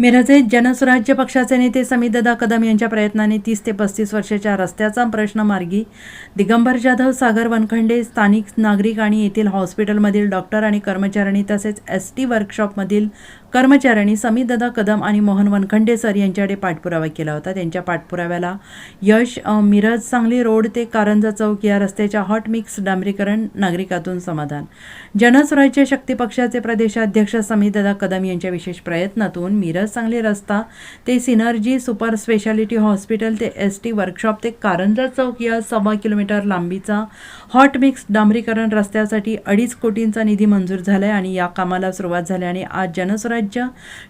मिरजेत जनसुराज्य पक्षाचे नेते समीरदादा कदम यांच्या प्रयत्नाने तीस ते पस्तीस वर्षाच्या रस्त्याचा प्रश्न मार्गी. दिगंबर जाधव सागर वनखंडे स्थानिक नागरिक आणि येथील हॉस्पिटलमधील डॉक्टर आणि कर्मचाऱ्यांनी तसेच एस टी वर्कशॉपमधील कर्मचाऱ्यांनी समीदादा कदम आणि मोहन वनखंडे सर यांच्याकडे पाठपुरावा केला होता. त्यांच्या पाठपुराव्याला यश मिरज सांगली रोड ते कारंजा चौक या रस्त्याच्या हॉट मिक्स डांबरीकरण नागरिकातून समाधान. जनस्वराज्य शक्ती पक्षाचे प्रदेशाध्यक्ष समीदादा कदम यांच्या विशेष प्रयत्नातून मिरज सांगली रस्ता ते सिनर्जी सुपर स्पेशालिटी हॉस्पिटल ते एस टी वर्कशॉप ते कारंजा चौक या सव्वा किलोमीटर लांबीचा हॉट मिक्स डांबरीकरण रस्त्यासाठी अडीच कोटींचा निधी मंजूर झाला आहे आणि या कामाला सुरुवात झाली आणि आज जनस्वराज्य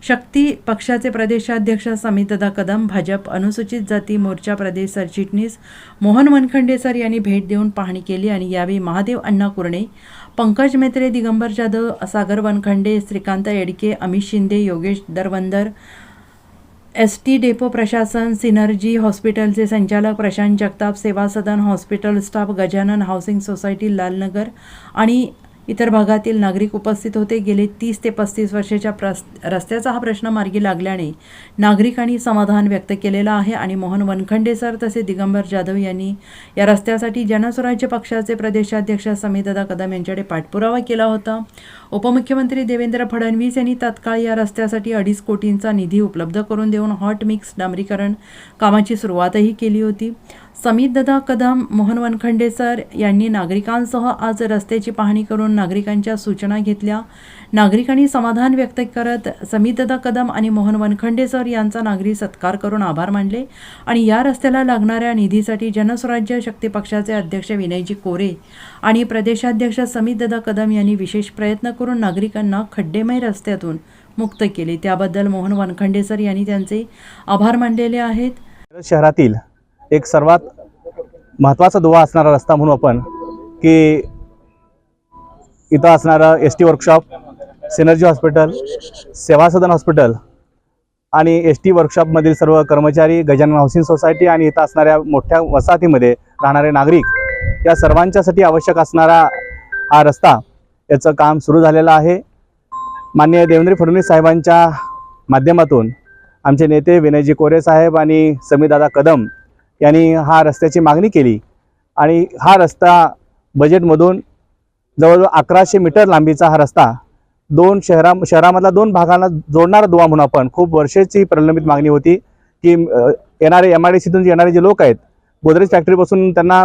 शक्ती पक्षाचे प्रदेशाध्यक्ष समितदा कदम भाजप अनुसूचित जाती मोर्चा प्रदेश सरचिटणीस मोहन वनखंडे सर यांनी भेट देऊन पाहणी केली आणि यावेळी Mahadev Anna Kurane Pankaj Metre Digambar Jadhav Sagar Vankhande Shrikant Yedke Amit Shinde Yogesh Darvandar S T depot प्रशासन सिनर्जी हॉस्पिटलचे संचालक Prashant Jagtap Seva Sadan hospital staff Gajanan housing society Lalnagar आणि इतर भागातील नागरिक उपस्थित होते. गेले तीस ते पस्तीस वर्षाच्या प्रस रस्त्याचा हा प्रश्न मार्गी लागल्याने नागरिकांनी समाधान व्यक्त केलेलं आहे आणि मोहन वनखंडे सर तसे दिगंबर जाधव यांनी या रस्त्यासाठी जनस्वराज्य पक्षाचे प्रदेशाध्यक्ष समितदा कदम यांच्याकडे पाठपुरावा केला होता. उपमुख्यमंत्री देवेंद्र फडणवीस यांनी तत्काळ या रस्त्यासाठी अडीच कोटींचा निधी उपलब्ध करून देऊन हॉट मिक्स डांबरीकरण कामाची सुरुवातही केली होती. समितदादा कदम मोहन वनखंडे सर यांनी नागरिकांसह आज रस्त्याची पाहणी करून नागरिकांच्या सूचना घेतल्या. नागरिकांनी समाधान व्यक्त करत समितदादा कदम आणि मोहन वनखंडे सर यांचा नागरी सत्कार करून आभार मानले आणि या रस्त्याला लागणाऱ्या निधीसाठी जनस्वराज्य शक्ती पक्षाचे अध्यक्ष विनयजी कोरे आणि प्रदेशाध्यक्ष समितदादा कदम यांनी विशेष प्रयत्न करून नागरिकांना खड्डेमय रस्त्यातून मुक्त केले. त्याबद्दल मोहन वनखंडे सर यांनी त्यांचे आभार मानलेले आहेत. शहरातील एक सर्वात महत्त्वाचा दुवा असणारा रस्ता म्हणू आपण की इथं असणारं S T workshop synergy hospital Seva Sadan hospital आणि एस टी वर्कशॉपमधील सर्व कर्मचारी गजानन हाऊसिंग सोसायटी आणि इथं असणाऱ्या मोठ्या वसाहतीमध्ये राहणारे नागरिक या सर्वांच्यासाठी आवश्यक असणारा हा रस्ता याचं काम सुरू झालेलं आहे. माननीय देवेंद्र फडणवीस साहेबांच्या माध्यमातून आमचे नेते विनयजी कोरे साहेब आणि समीदादा कदम यांनी हा रस्त्याची मागणी केली. आणि हा रस्ता बजेटमधून जवळजवळ अकराशे मीटर लांबीचा हा रस्ता दोन शहरा शहरामधला दोन भागांना जोडणारा दुवा म्हणून आपण खूप वर्षाची प्रलंबित मागणी होती की येणारे एम आय डी सीतून येणारे जे लोक आहेत गोदरेज फॅक्टरीपासून त्यांना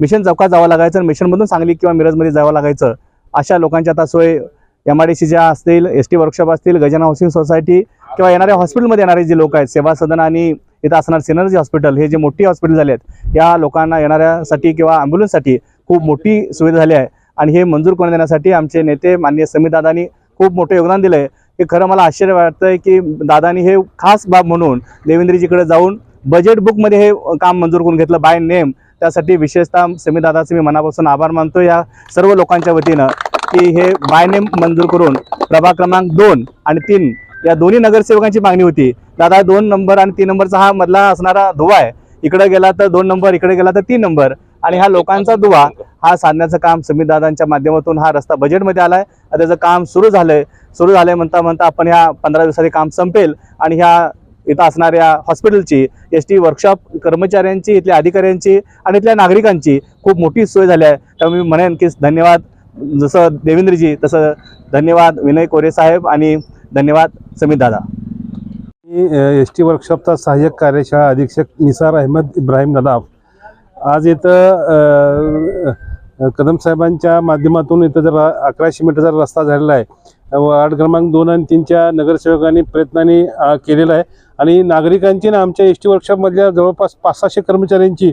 मिशन चौकात जावं लागायचं आणि मिशनमधून सांगली किंवा मिरजमध्ये जावं लागायचं अशा लोकांची आता सोय एम आय डी सी ज्या असतील एस टी वर्कशॉप असतील गजान हाऊसिंग सोसायटी किंवा येणाऱ्या हॉस्पिटलमध्ये येणारे जे लोक आहेत सेवा सदन आणि इथं असणार सिनर्जी हॉस्पिटल हे जे मोठी हॉस्पिटल झाले आहेत या लोकांना येणाऱ्यासाठी किंवा ॲम्ब्युलन्ससाठी खूप मोठी सुविधा झाली आहे. आणि हे मंजूर करून देण्यासाठी आमचे नेते माननीय समीदादांनी खूप मोठं योगदान दिलं आहे हे खरं मला आश्चर्य वाटतंय की दादानी हे खास बाब म्हणून देवेंद्रजीकडे जाऊन बजेट बुकमध्ये हे काम मंजूर करून घेतलं बाय नेम त्यासाठी विशेषतः समीर दादाचे मी मनापासून आभार मानतो या सर्व लोकांच्या वतीनं की हे बाय नेम मंजूर करून प्रभाग क्रमांक दोन आणि तीन या दोन्ही नगरसेवकांची मागणी होती. दादा दोन नंबर आणि तीन नंबरचा हा मधला असणारा धुवा आहे. इकडे गेला तर दोन नंबर इकडे गेला तर तीन नंबर. आणि हा लोकांचा दुवा हा साधण्याचं काम समीर दादांच्या माध्यमातून हा रस्ता बजेटमध्ये आलाय. त्याचं काम सुरू झालंय. सुरू झालंय म्हणता म्हणता आपण ह्या पंधरा दिवसाचे काम संपेल. आणि ह्या इथं असणाऱ्या हॉस्पिटलची एस टी वर्कशॉप कर्मचाऱ्यांची इथल्या अधिकाऱ्यांची आणि इथल्या नागरिकांची खूप मोठी सोय झाली आहे. त्यामुळे मी म्हणेन की धन्यवाद. जसं देवेंद्रजी तसं धन्यवाद विनय कोरे साहेब आणि धन्यवाद समित दादा. मी एस टी वर्कशॉपचा सहाय्यक कार्यशाळा अधीक्षक निसार अहमद इब्राहिम नदाफ. आज इथं कदम साहेबांच्या माध्यमातून इथं जर अकराशे मीटरचा रस्ता झालेला आहे. वार्ड क्रमांक दोन आणि तीनच्या नगरसेवकांनी प्रयत्नांनी केलेला आहे. आणि नागरिकांची ना आमच्या एस टी वर्कशॉपमधल्या जवळपास पाच सहाशे कर्मचाऱ्यांची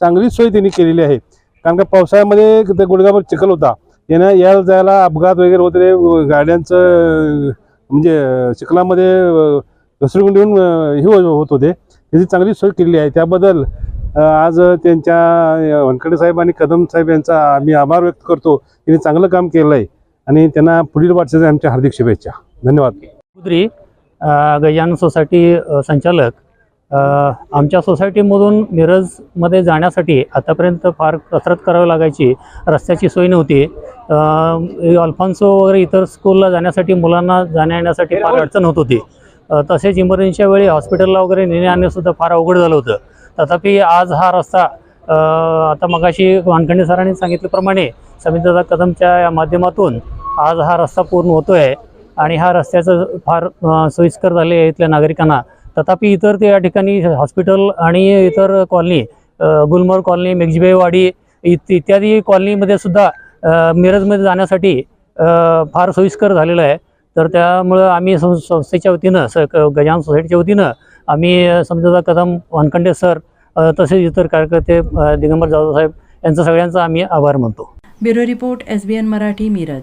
चांगली सोय त्यांनी केलेली आहे. कारण का पावसाळ्यामध्ये ते गुडघाभर चिखल होता. यानं यायला जायला अपघात वगैरे होते. गाड्यांचं म्हणजे चिखलामध्ये घसरगुंडीहून हे हो- होत होते. त्याची चांगली सोय केलेली आहे. त्याबद्दल आज त्यांच्या वनकडे वनखडे साहेब आणि कदम साहेब यांचा आम्ही आभार व्यक्त करतो. त्यांनी चांगलं काम केलं आहे. आणि त्यांना पुढील वाटचालीच्या आमच्या हार्दिक शुभेच्छा. धन्यवाद. कुद्री अ, गजानन सोसायटी संचालक आमच्या सोसायटीमधून मिरजमध्ये जाण्यासाठी आतापर्यंत फार कसरत करावी लागायची रस्त्याची सोय नव्हती. अल्फान्सो वगैरे इतर स्कूलला जाण्यासाठी मुलांना जाण्या येण्यासाठी फार अडचण होत होती. तसेच इमर्जन्सीच्या वेळी हॉस्पिटलला वगैरे नेणे आणणेसुद्धा फार अवघड झालं होतं. तथापि आज हा रस्ता आता मगाशी वानखंडे सरांनी सांगितल्याप्रमाणे समितदादा कदमच्या या माध्यमातून आज हा रस्ता पूर्ण होतो आहे आणि हा रस्त्याचं फार सोयीस्कर झाले आहे इथल्या नागरिकांना. तथापि इतर ते या ठिकाणी हॉस्पिटल आणि इतर कॉलनी गुलमर्ग कॉलनी मेघजीबाईवाडी इत इत्यादी कॉलनीमध्ये सुद्धा मिरजमध्ये जाण्यासाठी फार सोयीस्कर झालेलं आहे. तर त्यामुळं आम्ही सं संस्थेच्या वतीनं स गजान सोसायटीच्या वतीनं आम्ही समजा कदम वानखंडे सर तसेच इतर कार्यकर्ते दिगंबर जाधव साहेब यांचा सगळ्यांचा आम्ही आभार मानतो. Bureau report S B N Marathi Miraj.